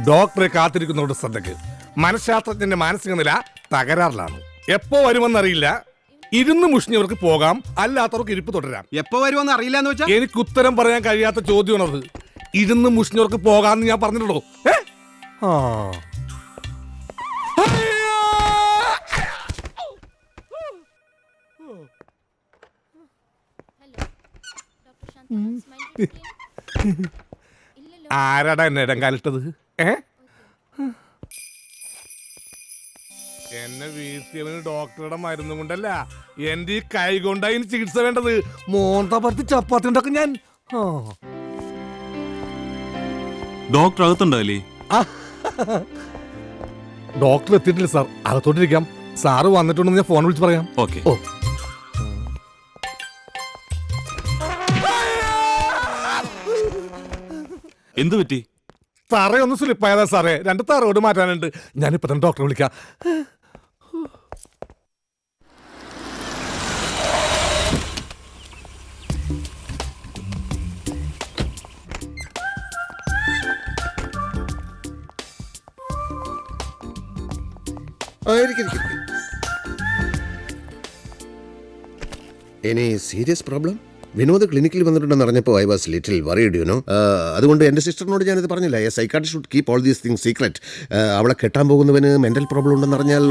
ഡോക്ടറെ കാത്തിരിക്കുന്നവരുടെ ശ്രദ്ധയ്ക്ക്. മനഃശാസ്ത്രജ്ഞന്റെ മാനസിക നില തകരാറിലാണ്. എപ്പോ വരുമെന്നറിയില്ല. ഇരുന്ന് മുഷിഞ്ഞവർക്ക് പോകാം. അല്ലാത്തവർക്ക് ഇരിപ്പ് തുടരാം. എപ്പോ വരുമെന്ന് അറിയില്ല എന്ന് വെച്ചാൽ എനിക്ക് ഉത്തരം പറയാൻ കഴിയാത്ത ചോദ്യമാണ് അത് ഇരുന്ന് മുഷിഞ്ഞവർക്ക് പോകാന്ന് ഞാൻ പറഞ്ഞിട്ടുള്ളൂ ഏ? ആ. ആരാടാ എന്നെ ഇടം കാലിട്ടത്? ഏ? എന്നെ വീഴ്ത്തിയവന് ഡോക്ടറുടെ മരുന്നും കൊണ്ടല്ല. എന്റെ ഈ കൈ കൊണ്ടായി ചികിത്സ വേണ്ടത്. മോന്ത പരത്തി ചപ്പാത്തി ഉണ്ടാക്കും ഞാൻ. ഡോക്ടർ അകത്തുണ്ടല്ലേ ഡോക്ടർ എത്തിയിട്ടില്ല സാർ. അകത്തോട്ടിരിക്കാം. സാറ് വന്നിട്ടുണ്ടെന്ന് ഞാൻ ഫോൺ വിളിച്ച് പറയാം. ഓക്കെ. ഓ. എന്തു പറ്റി? തറയൊന്ന് സ്ലിപ്പായതാ സാറേ. രണ്ട് തറയോട് മാറ്റാനുണ്ട്. ഞാനിപ്പോ തന്നെ ഡോക്ടറെ വിളിക്കാം. എനി സീരിയസ് പ്രോബ്ലം വിനോദ് ക്ലിനിക്കിൽ വന്നിട്ടുണ്ടെന്ന് അറിഞ്ഞപ്പോൾ I was little worried you know അതുകൊണ്ട് എന്റെ സിസ്റ്ററിനോട് ഞാനിത് പറഞ്ഞില്ല. A psychiatry should keep all these thing secret അവളെ കെട്ടാൻ പോകുന്നവന് മെന്റൽ പ്രോബ്ലം ഉണ്ടെന്ന് അറിഞ്ഞാൽ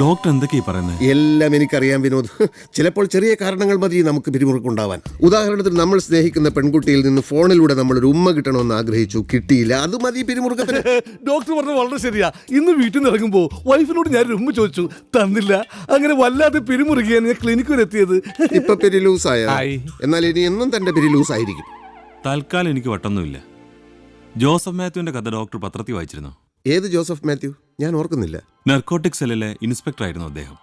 ഡോക്ടർ എന്തൊക്കെയാ പറയുന്നത് എല്ലാം എനിക്കറിയാം വിനോദ്. ചിലപ്പോൾ ചെറിയ കാരണങ്ങൾ മതി നമുക്ക് പിരിമുറുക്കുണ്ടാവാൻ. ഉദാഹരണത്തിന് നമ്മൾ സ്നേഹിക്കുന്ന പെൺകുട്ടിയിൽ നിന്ന് ഫോണിലൂടെ നമ്മൾ ഒരു ഉമ്മ കിട്ടണമെന്ന് ആഗ്രഹിച്ചു. കിട്ടിയില്ല. അത് മതി പിരിമുറുക്കത്തിന്. ഡോക്ടർ പറഞ്ഞത് വളരെ ശരിയാ. ഇന്ന് വീട്ടിൽ നിന്ന് ഇറങ്ങുമ്പോൾ വൈഫിനോട് ഞാൻ ഒരു ഉമ്മ ചോദിച്ചു തന്നില്ല. അങ്ങനെ വല്ലാതെ പിരിമുറുകിയാണ് ഞാൻ ക്ലിനിക്ക് വരെ എത്തിയത്. ഇപ്പൊ ആയ. എന്നാൽ ഇനി എന്നും തന്റെ പേര് ലൂസ് ആയിരിക്കും തൽക്കാലം എനിക്ക് വട്ടൊന്നുമില്ല. ജോസഫ് മാത്യുവിന്റെ കഥ ഡോക്ടർ പത്രത്തിൽ വായിച്ചിരുന്നു. ഏത് ജോസഫ് മാത്യു? ഞാൻ ഓർക്കുന്നില്ല. നർക്കോട്ടിക് സെല്ലിലെ ഇൻസ്പെക്ടർ ആയിരുന്നു അദ്ദേഹം.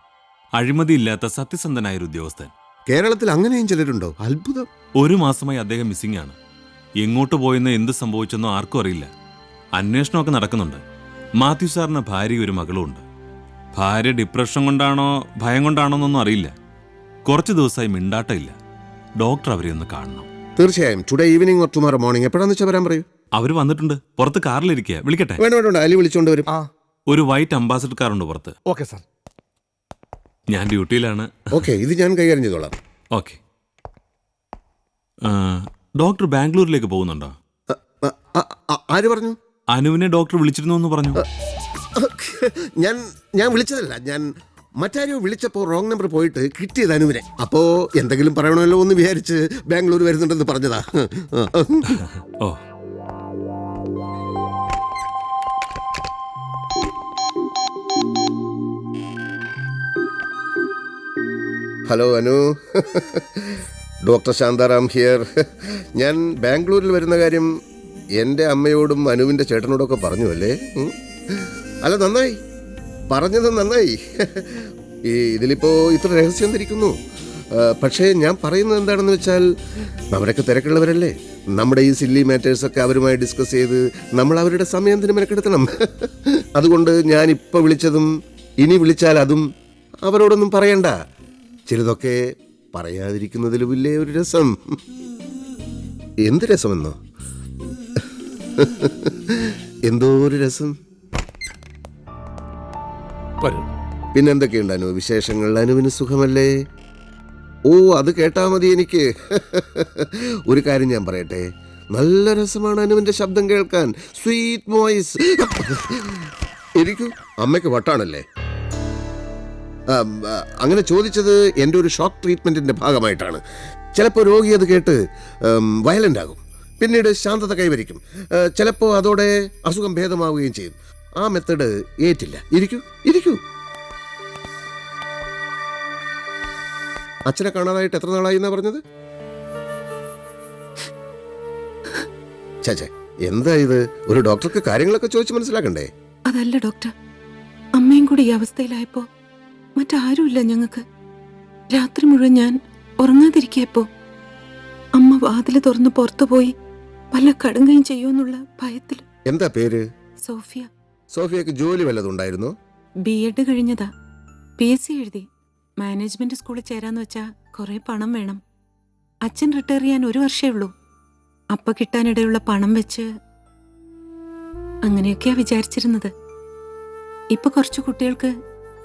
അഴിമതിയില്ലാത്ത സത്യസന്ധനായ ഒരു ഉദ്യോഗസ്ഥൻ. കേരളത്തിൽ അങ്ങനെയും ചിലരുണ്ടോ? അത്ഭുതം. ഒരു മാസമായി അദ്ദേഹം മിസ്സിംഗ് ആണ് എങ്ങോട്ട് പോയെന്ന് എന്ത് സംഭവിച്ചെന്നോ ആർക്കും അറിയില്ല. അന്വേഷണമൊക്കെ നടക്കുന്നുണ്ട്. മാത്യു സാറിന് ഭാര്യ ഒരു മകളും ഉണ്ട്. ഭാര്യ ഡിപ്രഷൻ കൊണ്ടാണോ ഭയം കൊണ്ടാണോ എന്നൊന്നും അറിയില്ല. കുറച്ച് ദിവസമായി മിണ്ടാട്ടമില്ല. ഡോക്ടർ അവരെ ഒന്ന് കാണണം. തീർച്ചയായും. Today evening or tomorrow morning എപ്പോഴാന്ന് വെച്ചാൽ വരാൻ പറയൂ? അവർ വന്നിട്ടുണ്ട്. പുറത്ത് കാറിലിരിക്കുക വിളിക്കട്ടെ? വേണ്ട വേണ്ട വേണ്ട. അലി വിളിച്ചോണ്ട് വരും. ഒരു വൈറ്റ് അംബാസഡർ കാറുണ്ട് പുറത്ത്. ഓക്കെ സാർ ഞാൻ ഡ്യൂട്ടിയിലാണ്. ഓക്കെ ഇത് ഞാൻ കൈകാര്യം ചെയ്തോളാം ഓക്കെ ഡോക്ടർ ബാംഗ്ലൂരിലേക്ക് പോകുന്നുണ്ടോ? ആര് പറഞ്ഞു? അനുവിനെ ഡോക്ടർ വിളിച്ചിരുന്നു എന്ന് പറഞ്ഞു. ഞാൻ ഞാൻ വിളിച്ചതല്ല. ഞാൻ മറ്റാരോ വിളിച്ചപ്പോൾ റോങ് നമ്പർ പോയിട്ട് കിട്ടിയത് അനുവിനെ. അപ്പോ എന്തെങ്കിലും പറയണമല്ലോ ഒന്ന് വിചാരിച്ച് ബാംഗ്ലൂർ വരുന്നുണ്ടെന്ന് പറഞ്ഞതാ. ഓ. Hello Anu. Doctor Shantaram here. ഞാൻ ബാംഗ്ലൂരിൽ വരുന്ന കാര്യം എന്റെ അമ്മയോടും അനുവിന്റെ ചേട്ടനോടൊക്കെ പറഞ്ഞു അല്ലേ അല്ല നന്നായി. പറഞ്ഞത് നന്നായി. ഈ ഇതിലിപ്പോൾ ഇത്ര രഹസ്യം തിരിക്കുന്നു പക്ഷേ ഞാൻ പറയുന്നത് എന്താണെന്ന് വെച്ചാൽ അവരൊക്കെ തിരക്കുള്ളവരല്ലേ? നമ്മുടെ ഈ സില്ലി മാറ്റേഴ്സൊക്കെ അവരുമായി ഡിസ്കസ് ചെയ്ത് നമ്മൾ അവരുടെ സമയം തന്നെ മെനക്കെടുത്തണം? അതുകൊണ്ട് ഞാൻ ഇപ്പോൾ വിളിച്ചതും ഇനി വിളിച്ചാൽ അതും അവരോടൊന്നും പറയണ്ട. ചിലതൊക്കെ പറയാതിരിക്കുന്നതിലും പറയാതിരിക്കുന്നതിലുമില്ലേ ഒരു രസം? എന്ത് രസമെന്നോ? എന്തോ ഒരു രസം. പിന്നെന്തൊക്കെയുണ്ട് അനു? വിശേഷങ്ങൾ? അനുവിന് സുഖമല്ലേ? ഓ അത് കേട്ടാ മതി എനിക്ക്. ഒരു കാര്യം ഞാൻ പറയട്ടെ. നല്ല രസമാണ് അനുവിന്റെ ശബ്ദം കേൾക്കാൻ. സ്വീറ്റ് വോയിസ് എനിക്ക് അമ്മയ്ക്ക് വട്ടാണല്ലേ? അങ്ങനെ ചോദിച്ചത് എന്റെ ഒരു ഷോക്ക് ട്രീറ്റ്മെന്റിന്റെ ഭാഗമായിട്ടാണ്. ചിലപ്പോൾ രോഗി അത് കേട്ട് വയലന്റ് ആകും. പിന്നീട് ശാന്തത കൈവരിക്കും. ചിലപ്പോൾ അതോടെ അസുഖം ഭേദമാവുകയും ചെയ്യും. ആ മെത്തേഡ് ഏറ്റില്ല. ഇരിക്കൂ ഇരിക്കൂ. അച്ഛനെ കാണാതായിട്ട് എത്ര നാളായി എന്നാ പറഞ്ഞത്? ചേച്ചേ എന്താ ഇത്? ഒരു ഡോക്ടർക്ക് കാര്യങ്ങളൊക്കെ ചോദിച്ച് മനസ്സിലാക്കണ്ടേ? അതല്ല ഡോക്ടർ. അമ്മയും കൂടി ഈ അവസ്ഥയിലായപ്പോ മറ്റാരുമില്ല ഞങ്ങൾക്ക്. രാത്രി മുഴുവൻ ഞാൻ ഉറങ്ങാതിരിക്കയപ്പോ അമ്മ വാതിൽ തുറന്ന് പുറത്തു പോയി വല്ല കടുങ്കയും ചെയ്യുമെന്നുള്ള ഭയത്തിൽ എന്താ പേര്? സോഫിയ. സോഫിയക്ക് ജോലി വല്ലതും ഉണ്ടായിരുന്നോ? ബി എഡ് കഴിഞ്ഞതാ. പി എസ് സി എഴുതി. മാനേജ്മെന്റ് സ്കൂളിൽ ചേരാന്ന് വെച്ചാൽ കുറെ പണം വേണം. അച്ഛൻ റിട്ടയർ ചെയ്യാൻ ഒരു വർഷമേ ഉള്ളൂ. അപ്പ കിട്ടാനിടയുള്ള പണം വെച്ച് അങ്ങനെയൊക്കെയാ വിചാരിച്ചിരുന്നത്. ഇപ്പൊ കുറച്ച് കുട്ടികൾക്ക്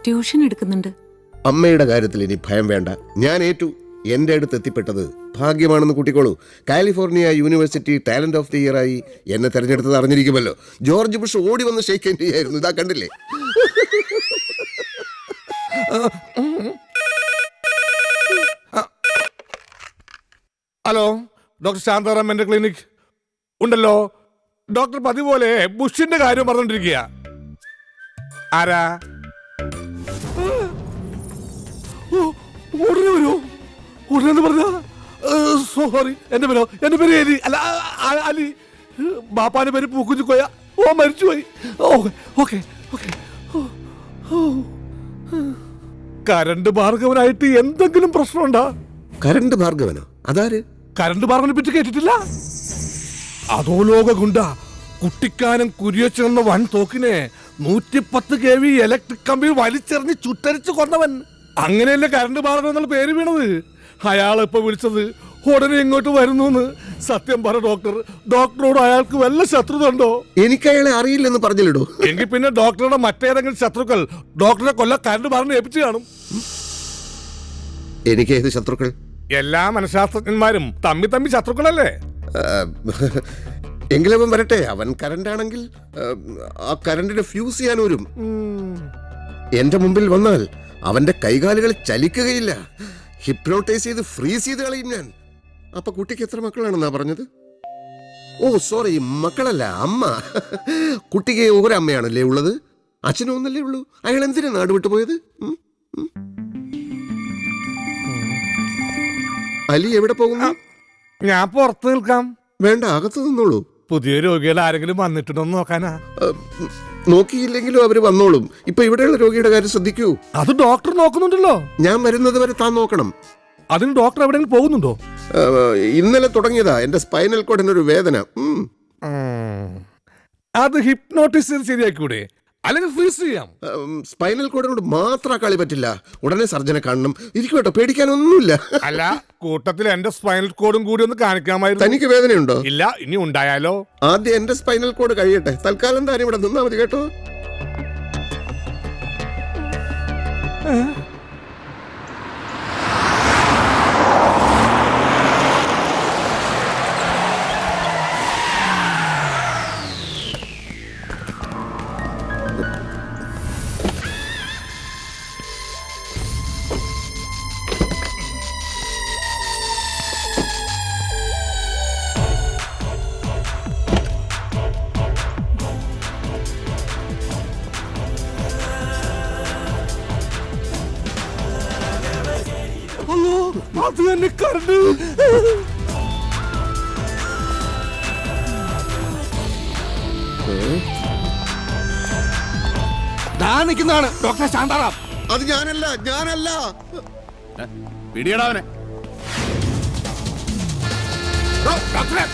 ട്യൂഷൻ എടുക്കുന്നുണ്ട്. അമ്മയുടെ കാര്യത്തിൽ ഇനി ഭയം വേണ്ട. ഞാൻ ഏറ്റു എന്റെ അടുത്ത് എത്തിപ്പെട്ടത് ഭാഗ്യമാണെന്ന് കുട്ടിക്കോളൂ. California university talent of the year ആയി എന്നെ തെരഞ്ഞെടുത്തത് അറിഞ്ഞിരിക്കുമല്ലോ. ജോർജ് ബുഷ് ഓടി വന്ന് ഷെയ്ക്ക് ചെയ്യായിരുന്നു ഇതാ കണ്ടില്ലേ? ഹലോ ഡോക്ടർ ശാന്താറാം എന്റെ ക്ലിനിക്. ഉണ്ടല്ലോ. ഡോക്ടർ പതിപോലെ ബുഷിന്റെ കാര്യം പറഞ്ഞോണ്ടിരിക്കുക ആരാ? ഉടനെ വരൂ. ഉടനെ പറഞ്ഞ സോറി. എന്റെ പേരോ? എന്റെ പേര് എലി. അല്ല അലി. ബാപ്പാന്റെ പേര് പൂക്കുഞ്ഞു കോയ. ഓ മരിച്ചുപോയി. ഓക്കെ ഓക്കെ കരണ്ട് ഭാർഗവനായിട്ട് എന്തെങ്കിലും പ്രശ്നമുണ്ടോ? കരണ്ട് ഭാർഗവനോ? അതാര്? കരണ്ട് ഭാർഗവനെ പറ്റി കേട്ടിട്ടില്ല അതോ ലോക ഗുണ്ട കുട്ടിക്കാനം കുരിയച്ചെന്ന വൻ തോക്കിനെ നൂറ്റിപ്പത്ത് കെ വി ഇലക്ട്രിക് കമ്പി വലിച്ചെറിഞ്ഞ് ചുട്ടരിച്ച് കൊന്നവൻ. അങ്ങനെയല്ലേ കരണ്ട് ഭാർഗവൻ എന്നുള്ള പേര് വീണത്? അയാളിപ്പോ വിളിച്ചത് ഉടനെ ഇങ്ങോട്ട് വരുന്നു സത്യം പറ ഡോക്ടർ. ഡോക്ടറോട് അയാൾക്ക് വല്ല ശത്രുത ഉണ്ടോ എനിക്ക് അയാളെ അറിയില്ലെന്ന് പറഞ്ഞില്ലടോ. എങ്കിൽ പിന്നെ ഡോക്ടറുടെ മറ്റേതെങ്കിലും ശത്രുക്കൾ ഡോക്ടറെ കൊല്ല കരണ്ട് ഭാർഗവനെ ഏൽപ്പിച്ചു കാണും. എനിക്ക് ഏത് ശത്രുക്കൾ? എല്ലാ മനഃശാസ്ത്രജ്ഞന്മാരും തമ്മി തമ്മി ശത്രുക്കളല്ലേ? എങ്കിലും വരട്ടെ. അവൻ കരണ്ട് ആണെങ്കിൽ ആ കരണ്ടിന് ഫ്യൂസ് ചെയ്യാൻ വരും. എന്റെ മുമ്പിൽ വന്നാൽ അവന്റെ കൈകാലുകൾ ചലിക്കുകയില്ല. ഹിപ്നോട്ടൈസ് ചെയ്ത് ഫ്രീസ് ചെയ്ത് കളയും ഞാൻ. അപ്പൊ കുട്ടിക്ക് എത്ര മക്കളാണെന്നാ പറഞ്ഞത്? ഓ സോറി മക്കളല്ല അമ്മ. കുട്ടിക്ക് ഒരമ്മയാണല്ലേ ഉള്ളത്? അച്ഛനും ഒന്നല്ലേ ഉള്ളൂ. അയാൾ എന്തിനാ നാട് വിട്ടു പോയത് അലി എവിടെ പോകുന്നു? ഞാൻ പുറത്ത് നിൽക്കാം. വേണ്ട അകത്ത് നിന്നോളൂ. പുതിയ രോഗികൾ ആരെങ്കിലും വന്നിട്ടുണ്ടോ നോക്കാനാ. നോക്കിയില്ലെങ്കിലും അവർ വന്നോളും. ഇപ്പൊ ഇവിടെയുള്ള രോഗിയുടെ കാര്യം ശ്രദ്ധിക്കൂ. അത് ഡോക്ടർ നോക്കുന്നുണ്ടല്ലോ. ഞാൻ വരുന്നത് വരെ താൻ നോക്കണം. അതിന് ഡോക്ടർ എവിടെയെങ്കിലും പോകുന്നുണ്ടോ? ഇന്നലെ തുടങ്ങിയതാ. എന്റെ സ്പൈനൽ കോഡിനൊരു വേദന. അത് ഹിപ്നോട്ടിസ് ചെയ്ത് ശരിയാക്കൂടെ? അല്ലെങ്കിൽ ഫ്രീസ് ചെയ്യാം. സ്പൈനൽ കോഡിനോട് മാത്രം കളി പറ്റില്ല. ഉടനെ സർജനെ കാണണം. ഇരിക്കും കേട്ടോ പേടിക്കാനൊന്നുമില്ല. അല്ല കൂട്ടത്തിൽ എന്റെ സ്പൈനൽ കോഡും കൂടി ഒന്ന് കാണിക്കാമായിരുന്നു. തനിക്ക് വേദനയുണ്ടോ? ഇല്ല ഇനി ഉണ്ടായാലോ? ആദ്യം എന്റെ സ്പൈനൽ കോഡ് കഴിയട്ടെ. തൽക്കാലം താരം ഇവിടെ നിന്നാ മതി കേട്ടോ. നിൽക്കുന്നതാണ് ഡോക്ടർ ശാന്താറാം. അത് ഞാനല്ല ഞാനല്ല. പിടിയടാവനെ ഡോക്ടറെ.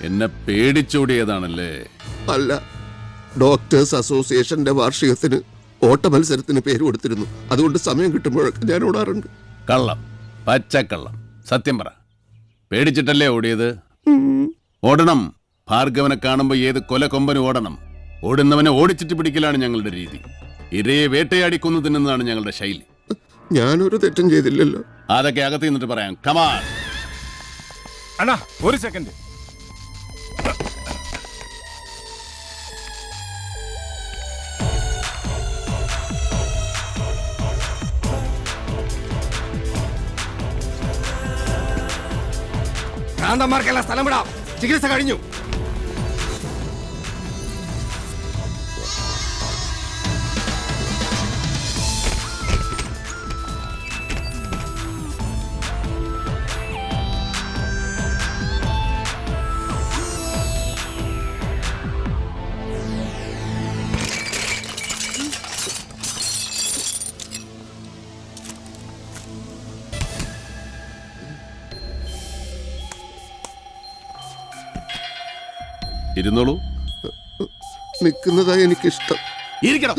എന്നെ പേടിച്ചോടിയതാണല്ലേ? അല്ല ഡോക്ടേഴ്സ് അസോസിയേഷന്റെ വാർഷികത്തിന് ഓട്ട മത്സരത്തിന് പേര് കൊടുത്തിരുന്നു. അതുകൊണ്ട് സമയം കിട്ടുമ്പോഴൊക്കെ ഞാൻ ഓടാറുണ്ട്. കള്ളം. പച്ചക്കള്ളം. സത്യം പറ. പേടിച്ചിട്ടല്ലേ ഓടിയത്? ഓടണം. ഭാർഗവനെ കാണുമ്പോൾ ഏത് കൊല കൊമ്പന് ഓടണം. ഓടുന്നവനെ ഓടിച്ചിട്ട് പിടിക്കലാണ് ഞങ്ങളുടെ രീതി. ഇരയെ വേട്ടയാടി കൊന്നു തിന്നുന്നതാണ് ഞങ്ങളുടെ ശൈലി. ഞാനൊരു തെറ്റും ചെയ്തില്ലല്ലോ. അതൊക്കെ അകത്ത് നിന്നിട്ട് പറയാം. കമാ അണ്ണാ ഒരു സെക്കൻഡ് ഭ്രാന്തന്മാർക്കെല്ലാം സ്ഥലം വിടാം. ചികിത്സ കഴിഞ്ഞു. ഇരുന്നോളൂ. നിൽക്കുന്നതാ എനിക്കിഷ്ടം. ഇരിക്കണം.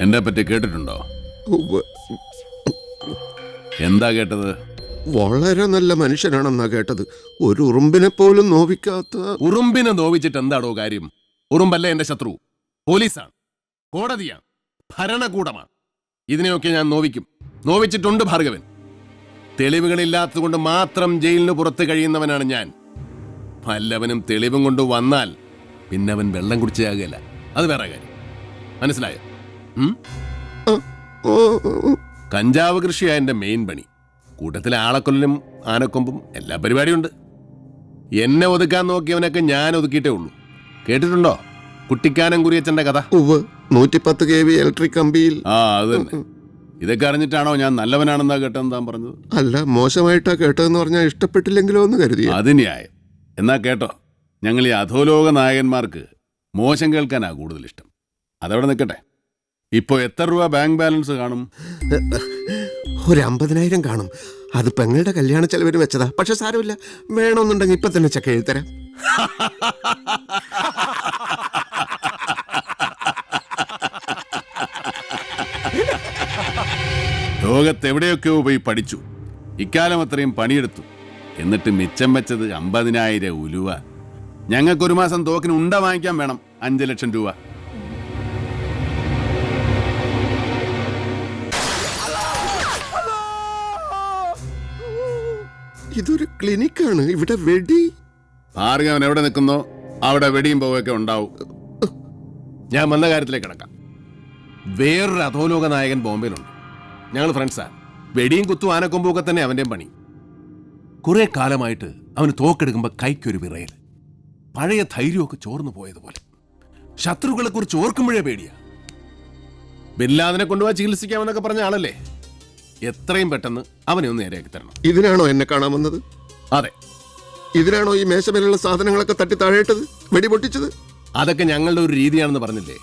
എന്നെ പറ്റി കേട്ടിട്ടുണ്ടോ എന്താ കേട്ടത്? വളരെ നല്ല മനുഷ്യനാണെന്നാ കേട്ടത്. ഒരു ഉറുമ്പിനെ പോലും നോവിക്കാത്ത ഉറുമ്പിനെ നോവിച്ചിട്ട് എന്താടോ കാര്യം? ഉറുമ്പല്ല എന്റെ ശത്രു. പോലീസാണ്. കോടതിയാണ്. ഭരണകൂടമാണ്. ഇതിനെയൊക്കെ ഞാൻ നോവിക്കും. നോവിച്ചിട്ടുണ്ട് ഭാർഗവൻ. തെളിവുകളില്ലാത്തതുകൊണ്ട് മാത്രം ജയിലിന് പുറത്ത് കഴിയുന്നവനാണ് ഞാൻ. പല്ലവനും തെളിവും കൊണ്ട് വന്നാൽ പിന്നെ അവൻ വെള്ളം കുടിച്ചാകുകയില്ല അത് വേറെ കാര്യം. മനസ്സിലായോ? കഞ്ചാവ് കൃഷിയാ എന്റെ മെയിൻ പണി. കൂട്ടത്തിൽ ആളക്കൊല്ലും ആനക്കൊമ്പും എല്ലാ പരിപാടിയുണ്ട് എന്നെ ഒതുക്കാൻ നോക്കിയവനൊക്കെ ഞാൻ ഒതുക്കിയിട്ടേ ഉള്ളൂ. കേട്ടിട്ടുണ്ടോ? കുട്ടിക്കാനം കുറിയച്ചന്റെ കഥ. ഉവ് നൂറ്റിപ്പത്ത് കെ വി ഇലക്ട്രിക് കമ്പിയിൽ. ആ അത് തന്നെ. ഇതൊക്കെ അറിഞ്ഞിട്ടാണോ ഞാൻ നല്ലവനാണെന്നാ കേട്ടെന്ന് താൻ പറഞ്ഞത്? അല്ല മോശമായിട്ടാ കേട്ടതെന്ന് പറഞ്ഞാൽ ഇഷ്ടപ്പെട്ടില്ലെങ്കിലോ എന്ന് കരുതി അത് ന്യായം. എന്നാ കേട്ടോ ഞങ്ങൾ ഈ അധോലോക നായകന്മാർക്ക് മോശം കേൾക്കാനാ കൂടുതൽ ഇഷ്ടം അതവിടെ നിൽക്കട്ടെ. ഇപ്പോൾ എത്ര രൂപ ബാങ്ക് ബാലൻസ് കാണും? ഒരു അമ്പതിനായിരം കാണും. അത് പെങ്ങളുടെ കല്യാണ ചെലവിന് വെച്ചതാ. പക്ഷെ സാരമില്ല വേണമെന്നുണ്ടെങ്കിൽ ഇപ്പൊ തന്നെ ചെക്ക് എഴുതരാം ലോകത്തെവിടെയൊക്കെയോ പോയി പഠിച്ചു. ഇക്കാലം അത്രയും പണിയെടുത്തു. എന്നിട്ട് മിച്ചം വെച്ചത് അമ്പതിനായിരം ഉലുവ. ഞങ്ങൾക്കൊരു മാസം തോക്കിന് ഉണ്ട വാങ്ങിക്കാൻ വേണം അഞ്ച് ലക്ഷം രൂപ. ഇതൊരു ക്ലിനിക്കാണ് ഇവിടെ വെടി. ഭാർഗവൻ എവിടെ നിൽക്കുന്നോ അവിടെ വെടിയും പോവൊക്കെ ഉണ്ടാവും. ഞാൻ വന്ന കാര്യത്തിലേക്ക് കിടക്കാം. വേറൊരു അധോലോക നായകൻ ബോംബെയിലുണ്ട്. ഞങ്ങൾ ഫ്രണ്ട്സാ വെടിയും കുത്തും ആനക്കൊമ്പൊക്കെ തന്നെ അവന്റെയും പണി. കുറെ കാലമായിട്ട് അവന് തോക്കെടുക്കുമ്പോൾ കൈക്കൊരു വിറയൽ. പഴയ ധൈര്യമൊക്കെ ചോർന്നു പോയതുപോലെ. ശത്രുക്കളെ കുറിച്ച് ഓർക്കുമ്പോഴേ പേടിയാ. ബില്ലാദിനെ കൊണ്ടുപോയി ചികിത്സിക്കാമെന്നൊക്കെ പറഞ്ഞ ആളല്ലേ? എത്രയും പെട്ടെന്ന് അവനെ ഒന്ന് നേരെയാക്കി തരണം. ഇതിനാണോ എന്നെ കാണാൻ വന്നത്? അതെ. ഇതിനാണോ ഈ മേശമേലുള്ള സാധനങ്ങളൊക്കെ തട്ടി താഴേട്ടത് വെടി പൊട്ടിച്ചത്? അതൊക്കെ ഞങ്ങളുടെ ഒരു രീതിയാണെന്ന് പറഞ്ഞില്ലേ?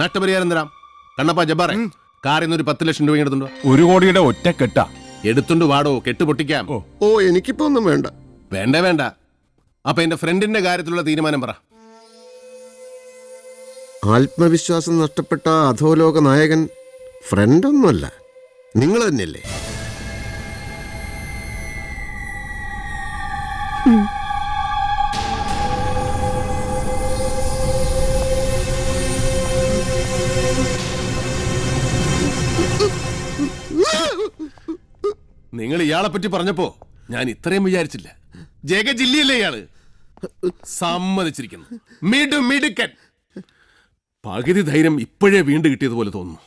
നഷ്ടപരിഹാരം തരാം. കണ്ണപ്പ ജബ്ബാറെ. കാറിൽ നിന്ന് ഒരു പത്ത് ലക്ഷം രൂപ എടുത്തുണ്ടോ ഒരു കോടിയുടെ ഒറ്റ കെട്ടാ എടുത്തുണ്ട് വാടോ കെട്ട് പൊട്ടിക്കാം ഓ. ഓ എനിക്കിപ്പോ ഒന്നും വേണ്ട. വേണ്ട വേണ്ട. അപ്പൊ എന്റെ ഫ്രണ്ടിന്റെ കാര്യത്തിലുള്ള തീരുമാനം പറ. ആത്മവിശ്വാസം നഷ്ടപ്പെട്ട അധോലോക നായകൻ ഫ്രണ്ടൊന്നുമല്ല നിങ്ങൾ തന്നെയല്ലേ? നിങ്ങൾ ഇയാളെ പറ്റി പറഞ്ഞപ്പോ ഞാൻ ഇത്രയും വിചാരിച്ചില്ല. ജഗ ജില്ലയല്ലേ ഇയാൾ? സമ്മതിച്ചിരിക്കുന്നു. മിടു മിടുക്കൻ. പകുതി ധൈര്യം ഇപ്പോഴേ വീണ്ടും കിട്ടിയതുപോലെ തോന്നുന്നു.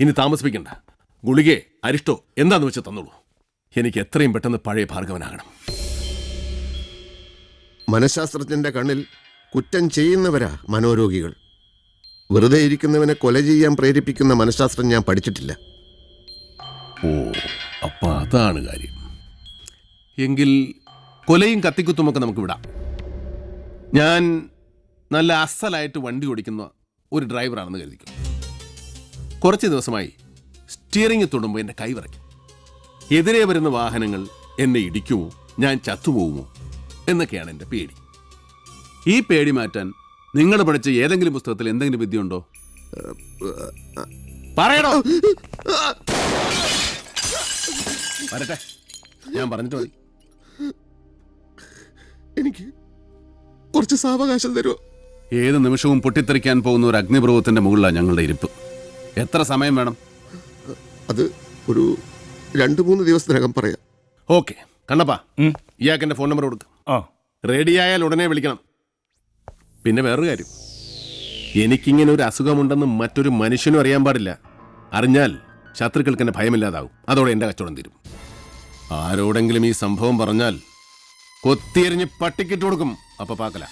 ഇനി താമസിപ്പിക്കണ്ട. ഗുളികെ അരിഷ്ടോ എന്താന്ന് വെച്ച് തന്നോളൂ. എനിക്ക് എത്രയും പെട്ടെന്ന് പഴയ ഭാർഗവനാകണം. മനഃശാസ്ത്രജ്ഞന്റെ കണ്ണിൽ കുറ്റം ചെയ്യുന്നവരാ മനോരോഗികൾ. വെറുതെ ഇരിക്കുന്നവനെ കൊല ചെയ്യാൻ പ്രേരിപ്പിക്കുന്ന മനഃശാസ്ത്രം ഞാൻ പഠിച്ചിട്ടില്ല. ഓ അതാണ് കാര്യം. എങ്കിൽ കൊലയും കത്തിക്കുത്തുമൊക്കെ നമുക്ക് വിടാം. ഞാൻ നല്ല അസലായിട്ട് വണ്ടി ഓടിക്കുന്ന ഒരു ഡ്രൈവറാണെന്ന് കരുതിക്കും. കുറച്ച് ദിവസമായി സ്റ്റിയറിംഗ് തൊടുമ്പോൾ എന്റെ കൈ വിറയ്ക്കും. എതിരെ വരുന്ന വാഹനങ്ങൾ എന്നെ ഇടിക്കുമോ ഞാൻ ചത്തുപോകുമോ എന്നൊക്കെയാണ് എന്റെ പേടി. ഈ പേടി മാറ്റാൻ നിങ്ങൾ പഠിച്ച ഏതെങ്കിലും പുസ്തകത്തിൽ എന്തെങ്കിലും വിദ്യ ഉണ്ടോ പറയണോ വരട്ടെ. ഞാൻ പറഞ്ഞിട്ട് മതി. എനിക്ക് കുറച്ച് സാവകാശം തരുമോ ഏത് നിമിഷവും പൊട്ടിത്തെറിക്കാൻ പോകുന്ന ഒരു അഗ്നിപ്രവത്തിന്റെ മുകളിലാണ് ഞങ്ങളുടെ ഇരിപ്പ്. എത്ര സമയം വേണം? അത് ഒരു രണ്ട് മൂന്ന് ദിവസത്തിനകം പറയാം. ഓക്കെ. കണ്ണപ്പാ. ഇയാൾക്ക് എന്റെ ഫോൺ നമ്പർ കൊടുക്ക്. ആ. ആയാൽ ഉടനെ വിളിക്കണം. പിന്നെ വേറൊരു കാര്യം. എനിക്കിങ്ങനെ ഒരു അസുഖമുണ്ടെന്ന് മറ്റൊരു മനുഷ്യനും അറിയാൻ പാടില്ല. അറിഞ്ഞാൽ ശത്രുക്കൾക്ക് എന്നെ ഭയമില്ലാതാവും. അതോടെ എന്റെ കച്ചവടം തീരും. ആരോടെങ്കിലും ഈ സംഭവം പറഞ്ഞാൽ കൊത്തിയെറിഞ്ഞ് പട്ടിക്കിട്ട് കൊടുക്കും അപ്പൊ പാക്കല